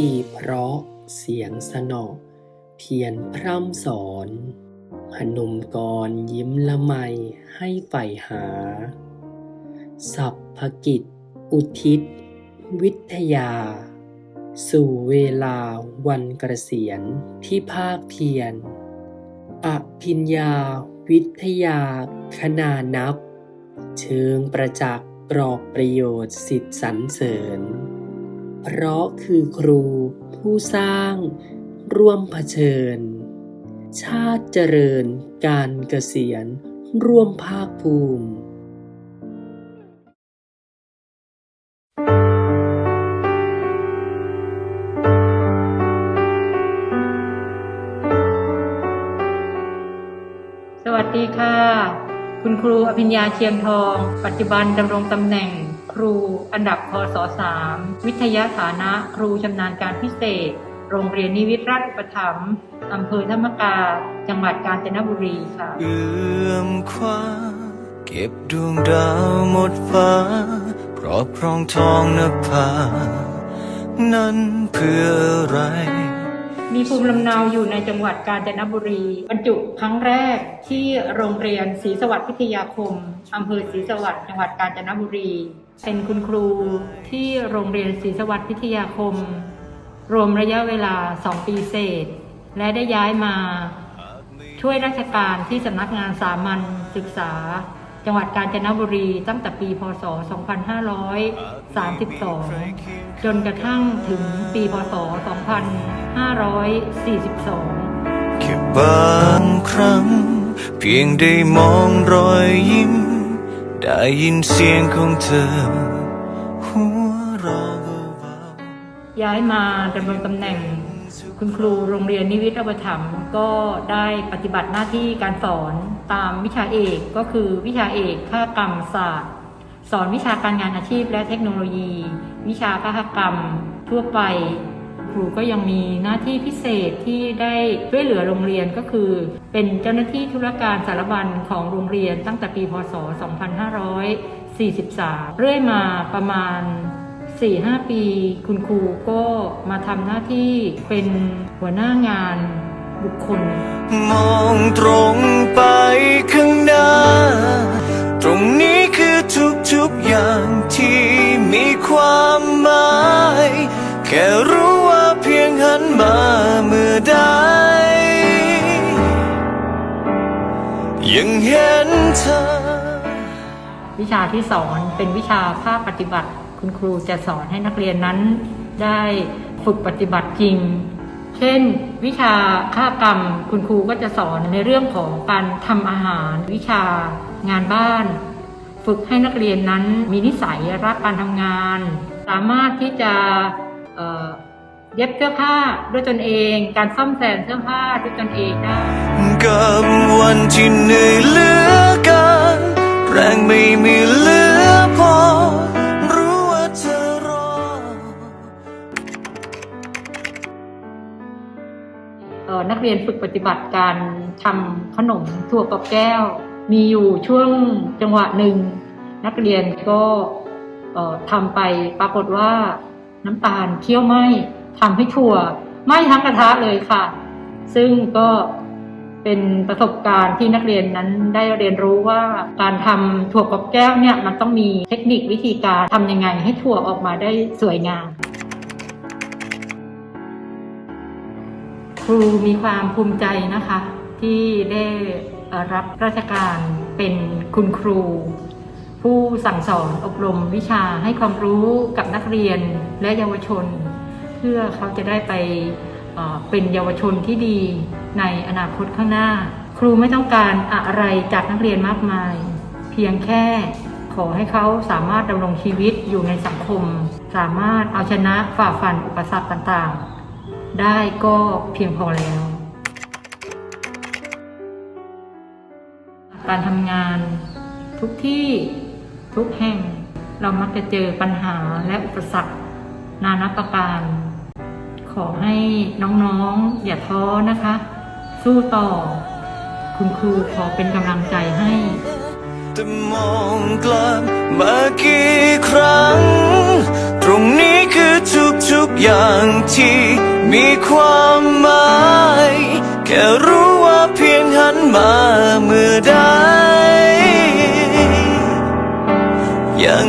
วจีเพราะเสียงสนอเพียรพร่ำสอนพนมกรยิ้มละไมให้ใฝ่หา สัพพกิจ อุทิศ วิทยา สู่เวลาวันเกษียณที่ภาคเพียรอภิญญา วิทยาขนานับ เชิงประจักษ์กรอบประโยชน์สิทธิสรรเสริญ เพราะคือครูผู้สร้าง ร่วมเผชิญ ชาติเจริญการเกษียณ ร่วมภาคภูมิสวัสดีค่ะ คุณครูอภิญญาเชียงทอง ปัจจุบันดำรงตำแหน่ง รูอันดับพศ3วิทยาฐานะครูชำนาญการพิเศษ โรงเรียนนิวิตราชอุปถัมภ์อำเภอธรรมกา จังหวัดกาญจนบุรีค่ะเอื้อมคว้าเก็บดวงดาวหมดฟ้าครอบครองทองนภา นั้นเพื่ออะไร มีภูมิลำเนาอยู่ในจังหวัดกาญจนบุรี บรรจุครั้งแรกที่โรงเรียนศรีสวัสดิ์พิทยาคมอำเภอศรีสวัสดิ์จังหวัดกาญจนบุรี เป็นคุณครูที่โรงเรียนศรีสวัสดิ์พิทยาคม รวมระยะเวลา 2 ปีเศษ และได้ย้ายมาช่วยราชการที่สำนักงานสามัญศึกษา จังหวัดกาญจนบุรีตั้งแต่ปี พศ 2532 จนกระทั่งถึงปีพศ 2542 แค่บางครั้ง เพียงได้มองรอยยิ้ม ได้ยินเสียงของเธอ หัวเราะเบาๆย้ายมาดำรงตำแหน่งคุณครูโรงเรียนนิวิทยอุปถัมก็ได้ปฏิบัติหน้าที่การสอนตามวิชาเอกก็คือวิชาเอกฆากรรมศาสตร์ สอนวิชาการงานอาชีพและเทคโนโลยี วิชาฆากรรมทั่วไป ครูก็ยังมีหน้าที่พิเศษที่ได้ช่วยเหลือโรงเรียนก็คือ เป็นเจ้าหน้าที่ธุรการสารบัญของโรงเรียนตั้งแต่ปีพศ 2543 เรื่อยมาประมาณ4-5 ปี คุณครูก็มาทำหน้าที่เป็นหัวหน้างานบุคคล มองตรงไปข้างหน้า ตรงนี้คือทุกๆอย่างที่มีความหมาย แค่ ยังเห็นเธอ วิชาที่สอนเป็นวิชาภาคปฏิบัติ คุณครูจะสอนให้นักเรียนนั้น ได้ฝึกปฏิบัติจริง เช่น วิชาค่ากรรม คุณครูก็จะสอนในเรื่องของการทำอาหาร วิชางานบ้าน ฝึกให้นักเรียนนั้นมีนิสัยรักการทำงาน สามารถที่จะ เย็บเสื้อผ้าด้วยตนเอง การซ่อมแซมเสื้อผ้าด้วยตนเองได้กับวันที่เหนื่อยเหลือกันแรงไม่มีเหลือพอ รู้ว่าเธอรอ เอ่อนักเรียนฝึกปฏิบัติการทำขนมถั่วกับแก้ว มีอยู่ช่วงจังหวะหนึ่ง นักเรียนก็เอ่อทำไปปรากฏว่าน้ำตาลเคี่ยวไหม ทำให้ถั่วไหม้ทั้งกระทะเลยค่ะ ซึ่งก็เป็นประสบการณ์ที่นักเรียนนั้นได้เรียนรู้ว่าการทำถั่วกับแก้วเนี่ยมันต้องมีเทคนิควิธีการทำยังไงให้ถั่วออกมาได้สวยงาม ครูมีความภูมิใจนะคะ ที่ได้รับราชการเป็นคุณครู ผู้สั่งสอนอบรมวิชาให้ความรู้กับนักเรียนและเยาวชน เพื่อเขาจะได้ไปเอ่อเป็นเยาวชนที่ดีในอนาคตข้างหน้า ครูไม่ต้องการอะไรจากนักเรียนมากมาย เพียงแค่ขอให้เขาสามารถดำรงชีวิตอยู่ในสังคม สามารถเอาชนะฝ่าฟันอุปสรรคต่างๆ ได้ก็เพียงพอแล้ว การทำงานทุกที่ทุกแห่งเรามักจะเจอปัญหาและอุปสรรค นานาประการ ขอให้น้องๆ อย่าท้อนะคะ สู้ต่อ คุณครูขอเป็นกำลังใจให้แต่มองกลับมากี่ครั้ง ตรงนี้คือทุกๆอย่างที่มีความหมาย แค่รู้ว่าเพียงหันมาเมื่อใดยัง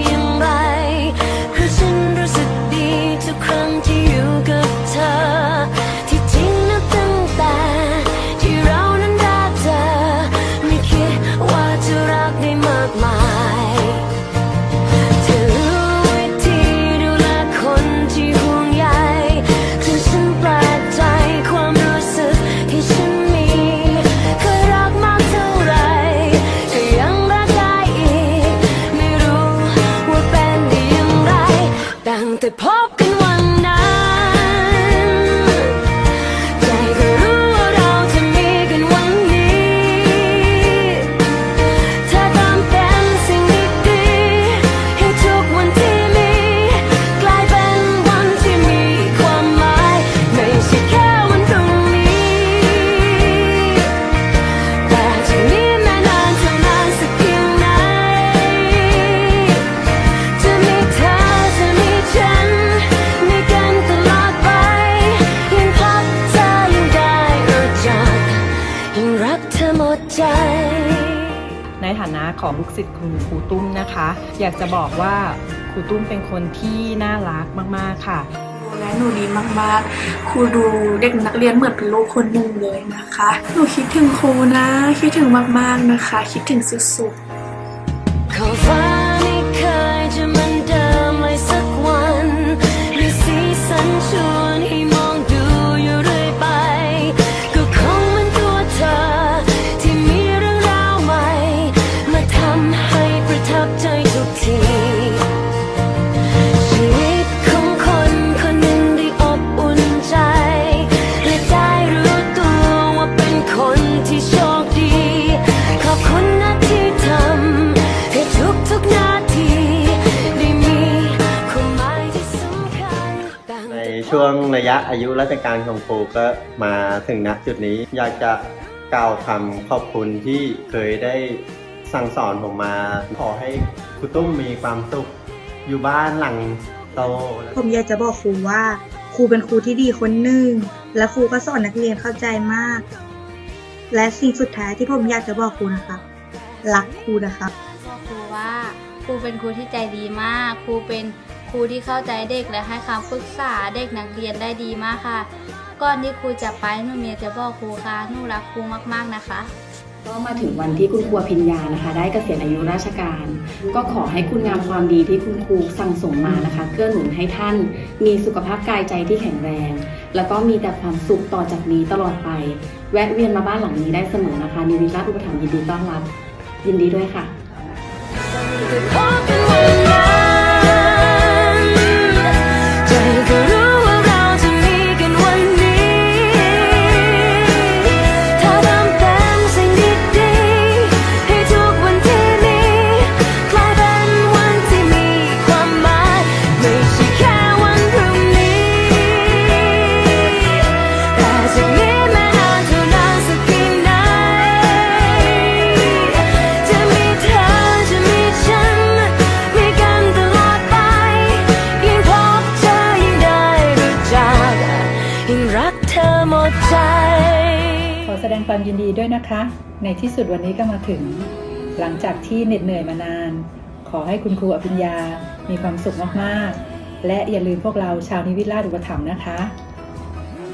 ของลูกศิษย์คุณครูตุ้มนะคะ อยากจะบอกว่าครูตุ้มเป็นคนที่น่ารักมากๆค่ะดูแลหนูดีมากๆ ครูดูเด็กนักเรียนเหมือนเป็นลูกคนหนึ่งเลยนะคะ หนูคิดถึงครูนะ คิดถึงมากๆนะคะ คิดถึงสุดๆ ช่วงระยะอายุราชการของครูก็มาถึงณจุดนี้ อยากจะกล่าวคำขอบคุณที่เคยได้สั่งสอนผมมา ขอให้ครูตุ้มมีความสุขอยู่บ้านหลังโตผมอยากจะบอกครูว่า ครูเป็นครูที่ดีคนหนึ่งและครูก็สอนนักเรียนเข้าใจมาก และสิ่งสุดท้ายที่ผมอยากจะบอกครูนะคะรักครูนะคะบอกครูว่าครูเป็นครูที่ใจดีมาก ครูเป็น ครูที่เข้าใจเด็กและให้คำปรึกษาเด็กนักเรียนได้ดีมากค่ะ ก่อนที่ครูจะไปหนูเมียจะบอกครูค่ะหนูรักครูมากๆนะคะ ก็มาถึงวันที่คุณครูอภิญญานะคะ ได้เกษียณอายุราชการ ก็ขอให้คุณงามความดีที่คุณครูสั่งสมมานะคะเกื้อหนุนให้ท่านมีสุขภาพกายใจที่แข็งแรง แล้วก็มีแต่ความสุขต่อจากนี้ตลอดไป แวะเวียนมาบ้านหลังนี้ได้เสมอนะคะนิวิราชอุปถัมภ์ยินดีต้อนรับ ยินดีด้วยค่ะ ความยินดีด้วยนะคะ ในที่สุดวันนี้ก็มาถึง หลังจากที่เหน็ดเหนื่อยมานาน ขอให้คุณครูอภิญญา มีความสุขมาก ๆ และอย่าลืมพวกเราชาวนิวิราชอุปถัมภ์นะคะ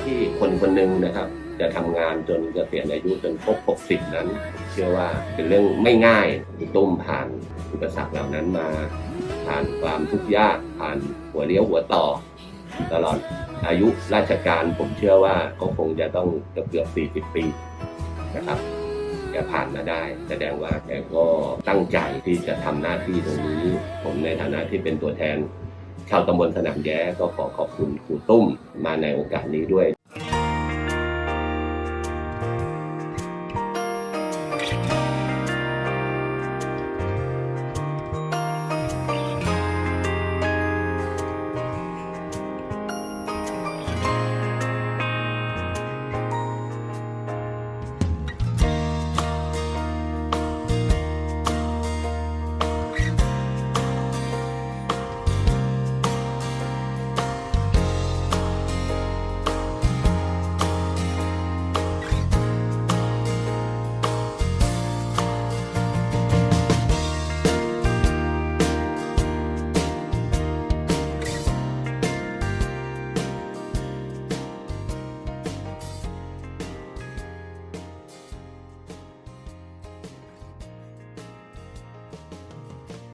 ที่คนคนหนึ่งนะครับ จะทำงานจนเกษียณอายุจนครบ 60 นั้น เชื่อว่าเป็นเรื่องไม่ง่ายคุณตุ้มผ่านอุปสรรคเหล่านั้นมา ผ่านความทุกข์ยากผ่านหัวเลี้ยวหัวต่อ ตลอดอายุราชการผมเชื่อว่าก็คงจะต้องเกือบเกือบ40 ปี นะครับแกผ่านมาได้ แสดงว่าแกก็ตั้งใจที่จะทำหน้าที่ตรงนี้ ผมในฐานะที่เป็นตัวแทน ชาวตำบลสนามแย้ก็ขอขอบคุณครูตุ้มมาในโอกาสนี้ด้วย